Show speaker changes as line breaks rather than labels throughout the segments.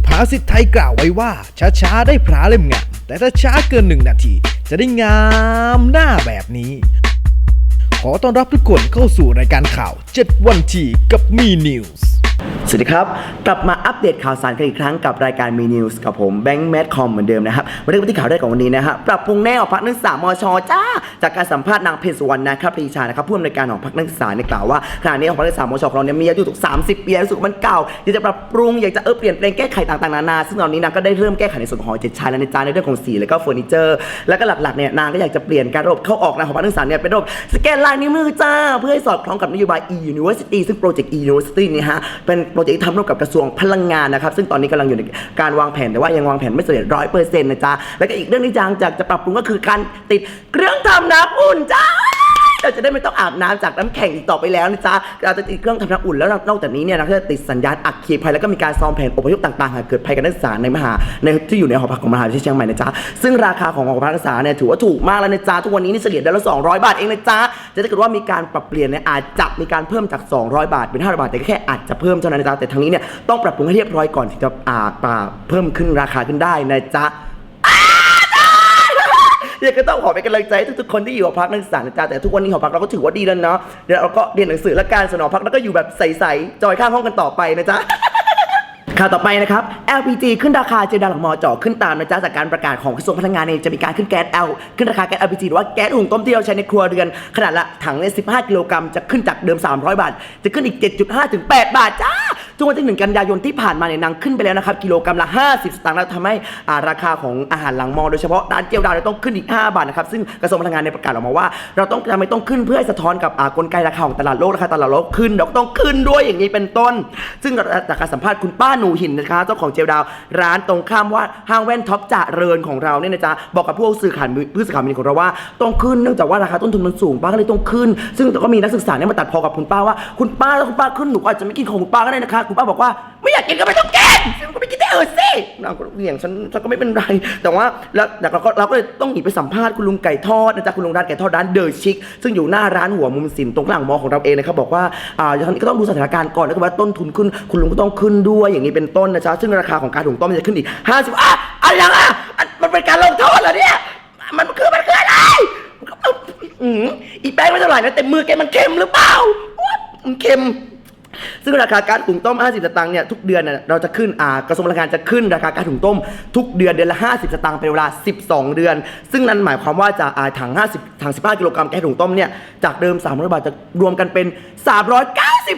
สุภาษิตไทยกล่าวไว้ว่า ช้าๆ ได้พระเล่มงามแต่ถ้าช้าเกินหนึ่งนาที จะได้งามหน้าแบบนี้ ขอต้อนรับทุกคนเข้าสู่รายการข่าว 7 วันทีกับมีนิวส์
สวัสดีครับ กลับมาอัปเดตข่าวสารกันอีกครั้งกับรายการมีนิวส์กับผมแบงค์แมดคอมเหมือนเดิมนะครับมาเริ่มกันที่ข่าวแรกของวันนี้นะฮะปรับปรุงแนวพักนักศึกษามชจ้า จากการสัมภาษณ์นางเพญสุวรรณนะครับปรีชานะครับผู้อำนวยการของพักนักศึกษาเนี่ยกล่าวว่าขณะนี้ของพักนักศึกษามชของเราเนี่ยมีอายุถึง30 ปีรู้สึกมันเก่าอยากจะปรับปรุงอยากจะเออเปลี่ยนแปลงแก้ไขต่างๆนานาซึ่งตอนนี้นางก็ได้เริ่มแก้ไขในส่วนของหอเจ็ดชั้นแล้วในจานในเรื่องของสีแล้วก็เฟอร์นิเจอร์แล้วก็หลักๆเนี่ยนางก็อยากจะเปลี่ยนการระบบเข้าออกนะของพักนักศึกษาเนี่ยเป็นระบบสแกนลายนิ้วมือจ้า เพื่อให้สอดคล้องกับนโยบาย e-university ซึ่งโปรเจกต์ e-university นี่ฮะเป็นโปรเจกต์ที่ทำร่วมกับกระทรวงพลังงานนะครับ ซึ่งตอนนี้กำลังอยู่ในการวางแผนแต่ว่ายังวางแผนไม่เสร็จร้อยเปอร์เซ็นต์นะจ๊ะแล้วก็อีกเรื่องที่จางจากจะปรับปรุงก็คือการติดเครื่องทำน้ำอุ่นจ้า เราจะได้ไม่ต้องอาบน้ำจากน้ำแข็งอีกต่อไปแล้วนะจ๊ะเราจะติดเครื่องทำน้ำอุ่นแล้วนอกจากนี้เนี่ยเราจะติดสัญญาณอัคคีภัยแล้วก็มีการซ้อมแผนอพยพต่างๆหากเกิดภัยการนักศึกษาในมหาในที่อยู่ในหอพักของมหาวิทยาลัยเชียงใหม่นะจ๊ะซึ่งราคาของหอพักนักศึกษาเนี่ยถือว่าถูกมากแล้วนะจ๊ะทุกวันนี้นี่เฉลี่ยเดือนละ200 บาทเองนะจ๊ะแต่ถ้าเกิดว่ามีการปรับเปลี่ยนเนี่ยอาจจะมีการเพิ่มจาก 200 บาทเป็น500บาทแต่แค่อาจจะเพิ่มเท่านั้นนะจ๊ะแต่ทั้งนี้เนี่ยต้องปรับปรุงให้เรียบร้อยก่อนที่จะอาจเพิ่มขึ้นราคาขึ้นได้นะจ๊ะ อยากก็ต้องขอเป็นกำลังใจทุกๆคนที่อยู่หอพักนักศึกษานะจ๊ะแต่ทุกวันนี้หอพักเราก็ถือว่าดีแล้วเนาะเดี๋ยวเราก็เรียนหนังสือและการสนอพักแล้วก็อยู่แบบใสๆจอยข้างห้องกันต่อไปนะจ๊ะข่าวต่อไปนะครับ LPG ขึ้นราคาเจดาหลังมอจ่อขึ้นตามนะจ๊ะจากการประกาศของกระทรวงพลังงานเองจะมีการขึ้นแก๊ส L ขึ้นราคาแก๊ส LPG หรือว่าแก๊สหุงต้มที่เราใช้ในครัวเรือน ขนาดละถังใน15 กิโลกรัมจะขึ้นจากเดิม 300 บาท จะขึ้นอีก 7.5 ถึง 8 บาทจ้า จนวันที่ 1 กันยายนที่ผ่านมาเนี่ยนางขึ้นไปแล้วนะครับกิโลกรัมละ 50 สตางค์แล้วทำให้อ่าราคาของอาหารหลังมอโดยเฉพาะร้านเจียวดาวต้องขึ้นอีก 5 บาทนะครับซึ่งกระทรวงพลังงานในประกาศออกมาว่า เราต้องทำไมต้องขึ้นเพื่อให้สะท้อนกับอ่ากลไกราคาของตลาดโลกราคาตลาดโลกขึ้นเราก็ต้องขึ้นด้วยอย่างนี้เป็นต้น ซึ่งจากการสัมภาษณ์คุณป้าหนูหินนะคะเจ้าของเจลดาว ร้านตรงข้ามว่าห้างแว่นท็อปจ่าเริญของเราเนี่ยนะจ๊ะบอกกับผู้สื่อข่าวผู้สื่อข่าวมินของเราว่าต้องขึ้นเนื่องจากว่าราคาต้นทุนมันสูงป้าก็เลยต้องขึ้น ซึ่งก็มีนักศึกษาเนี่ยมาตัดพอกับคุณป้าว่าคุณป้าถ้าคุณป้าขึ้นหนูอาจจะไม่กินของคุณป้าก็ได้นะคะคุณป้าบอกว่าไม่อยากกินก็ไม่ต้องกินฉันก็ไม่กินได้เออสิเราก็เหี่ยงฉันฉันก็ไม่เป็นไร แต่ว่าแล้วแต่เราก็เราก็เลยต้องหนีไปสัมภาษณ์คุณลุงไก่ทอดนะจ๊ะคุณลุงร้านไก่ทอดร้านเดอะชิคซึ่งอยู่หน้าร้านหัวมุมสินตรงหลังมอของเราเองนะครับบอกว่าอ่าอย่างนี้ก็ต้องดูสถานการณ์ก่อนแล้วก็ว่าต้นทุนขึ้น คุณลุงก็ต้องขึ้นด้วยอย่างนี้เป็นต้นนะจ๊ะซึ่งราคาของการถุงต้มจะขึ้นอีก50อะอะไรยังอะมันเป็นการลงโทษเหรอเนี่ยมันคือมันคืออะไรอืมอีแป้งไม่เท่าไหร่นะแต่มือแกมันเค็มหรือเปล่ามันเค็ม ซึ่งราคาการถุงต้ม 50สตางค์เนี่ยทุกเดือนเนี่ยเราจะขึ้นอ่ากระทรวงพลังงานจะขึ้นราคาการถุงต้ม ทุกเดือนเดือนละ 50สตางค์เป็นเวลา 12 เดือน ซึ่งนั่นหมายความว่าจะอ่าถัง 50ถัง 15 กิโลกรัมแก๊สถุงต้มเนี่ยจากเดิม 300 บาทจะรวมกันเป็น 390บาท390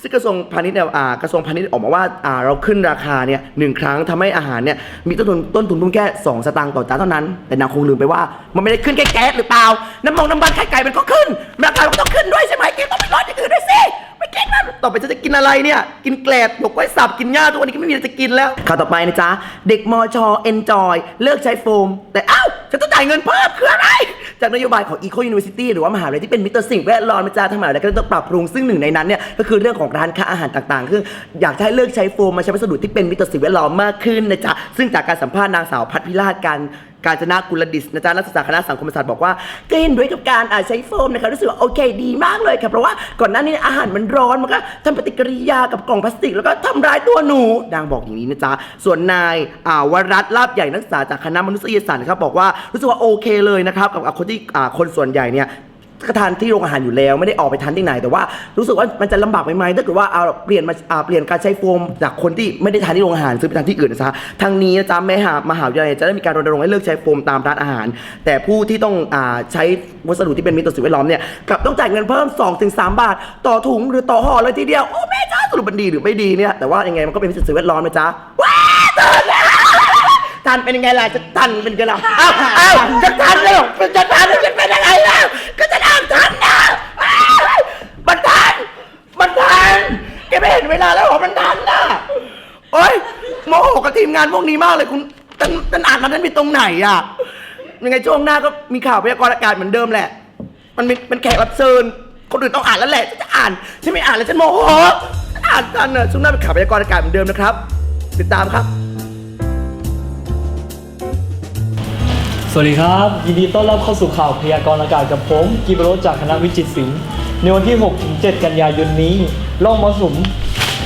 ซึ่งกระทรวงพาณิชย์เนี่ยอ่ากระทรวงพาณิชย์ออกมาว่าอ่าเราขึ้นราคาเนี่ยหนึ่งครั้งทำให้อาหารเนี่ยมีต้นทุนต้นทุนเพียงแค่2สตางค์ต่อจานเท่านั้น แต่นางคงลืมไปว่ามันไม่ได้ขึ้นแค่แก๊สหรือเปล่า น้ำมันน้ำมันไข่ไก่มันก็ขึ้นราคามันก็ต้องขึ้นด้วยใช่ไหมกินต้องไปลดอย่างอื่นด้วยสิ กินนต่อไปจะจะกินอะไรเนี่ย กินแกลบหยกไว้สับกินหญ้าทุกวันนี้ก็ไม่มีอะไรจะกินแล้วข่าวต่อไปนะจ๊ะ เด็กมอช enjoy เลิกใช้โฟม แต่เอ้าฉันต้องจ่ายเงินเพิ่มคืออะไร จากนโยบายของ Eco University หรือว่ามหาวิทยาลัยที่เป็นมิตรสิ่งแวดล้อมนะจ๊ะทางมหาวิทยาลัยก็ต้องปรับปรุงซึ่งหนึ่งในนั้นเนี่ยก็คือเรื่องของร้านค้าอาหารต่างๆคืออยากให้เลิกใช้โฟมมาใช้วัสดุที่เป็นมิตรสิ่งแวดล้อมมากขึ้นนะจ๊ะซึ่งจากการสัมภาษณ์นางสาวพัฒพิราชการ การจนากุลดิษฐ์นะจ๊ะนักศึกษาคณะสังคมศาสตร์บอกว่าก็เห็นด้วยกับการอ่าใช้โฟมนะคะรู้สึกว่าโอเคดีมากเลยค่ะเพราะว่าก่อนหน้านี้อาหารมันร้อนมันก็ทำปฏิกิริยากับกล่องพลาสติก แล้วก็ทำร้ายตัวหนูนางบอกอย่างนี้นะจ๊ะส่วนนายอ่าวรัตน์ลาบใหญ่นักศึกษาจากคณะมนุษยศาสตร์นะครับบอกว่ารู้สึกว่าโอเคเลยนะครับกับกับคนที่อ่าคนส่วนใหญ่เนี่ย ก็ทานที่โรงอาหารอยู่แล้ว ไม่ได้ออกไปทานที่ไหน แต่ว่ารู้สึกว่ามันจะลำบากไปไหมถ้าเกิดว่าเอาเปลี่ยนมาอ่าเปลี่ยนการใช้โฟมจากคนที่ไม่ได้ทานที่โรงอาหารซื้อไปทานที่อื่นนะจ๊ะทางนี้นะจ๊ะแม่หามหาวิทยาลัยจะได้มีการรณรงค์ให้เลิกใช้โฟมตามร้านอาหาร แต่ผู้ที่ต้องอ่าใช้วัสดุที่เป็นมิตรต่อสิ่งแวดล้อมเนี่ยกลับต้องจ่ายเงินเพิ่ม 2-3 บาท ต่อถุงหรือต่อห่อเลยทีเดียวโอ้แม่จ้าสรุปมันดีหรือไม่ดีเนี่ยแต่ว่ายังไงมันก็เป็นมิตรต่อสิ่งแวดล้อมนะจ๊ะว้าวตื่นแล้ว ทันเป็นยังไงล่ะจะทันเป็นยังไงล่ะอ้าวอ้าวจะทันเลยจะทันจะเป็นยังไงล่ะก็จะ ทันทันะอ้าวมันทัน มันทัน แกไม่เห็นเวลาแล้วเหรอ มันทันนะโอ๊ยโมโหกับทีมงานพวกนี้มากเลยคุณตันตันอ่านมานั้นมีตรงไหนอะ ยังไงช่วงหน้าก็มีข่าวพยากรณ์อากาศเหมือนเดิมแหละ มันเป็นเป็นแขกรับเชิญ คนอื่นต้องอ่านแล้วแหละฉันจะอ่านฉันไม่อ่านแล้วฉันโมโหฉันอ่านกันนะช่วงหน้าเป็นข่าวพยากรณ์อากาศเหมือนเดิมนะครับ ติดตามครับ
สวัสดีครับยินดีต้อนรับเข้าสู่ข่าวพยากรณ์อากาศกับผมกิบโรจน์จากคณะวิจิตรศิลป์ในวันที่ 6-7 กันยายนนี้ร่องมรสุม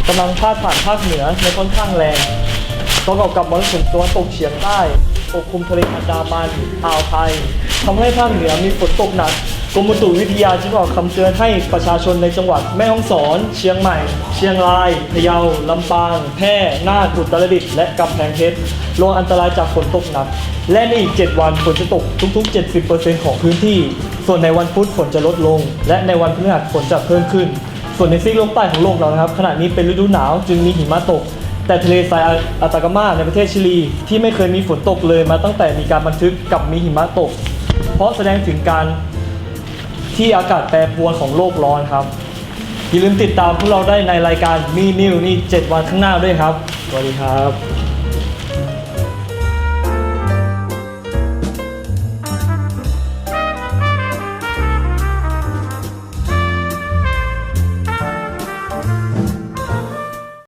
กำลังพาดผ่านภาคเหนือในค่อนข้างแรงประกอบกับมรสุมตะวันตกเฉียงใต้ปกคลุมทะเลอันดามันอ่าวไทยทำให้ภาคเหนือมีฝนตกหนัก กรมอุตุวิทยาจึงออกคำเตือนให้ประชาชนในจังหวัดแม่ฮ่องสอน เชียงใหม่ เชียงราย พะเยา ลำปาง แพร่น่านอุตรดิตถ์และกำแพงเพชรระวังอันตรายจากฝนตกหนัก และในอีก 7 วันฝนจะตกทุก ๆ 70%ของพื้นที่ ส่วนในวันพุธฝนจะลดลง และในวันพฤหัสฝนจะเพิ่มขึ้น ส่วนในซีกโลกใต้ของโลกเรานะครับขณะนี้เป็นฤดูหนาวจึงมีหิมะตกแต่ทะเลทรายอาตากามาในประเทศชิลี ที่ไม่เคยมีฝนตกเลยมาตั้งแต่มีการบันทึกกับมีหิมะตก เพราะแสดงถึงการ ที่อากาศแปรปรวนของโลกร้อนครับ อย่าลืมติดตามพวกเราได้ในรายการมีนิวนี่ 7 วันข้างหน้าด้วยครับ สวัสดีครับ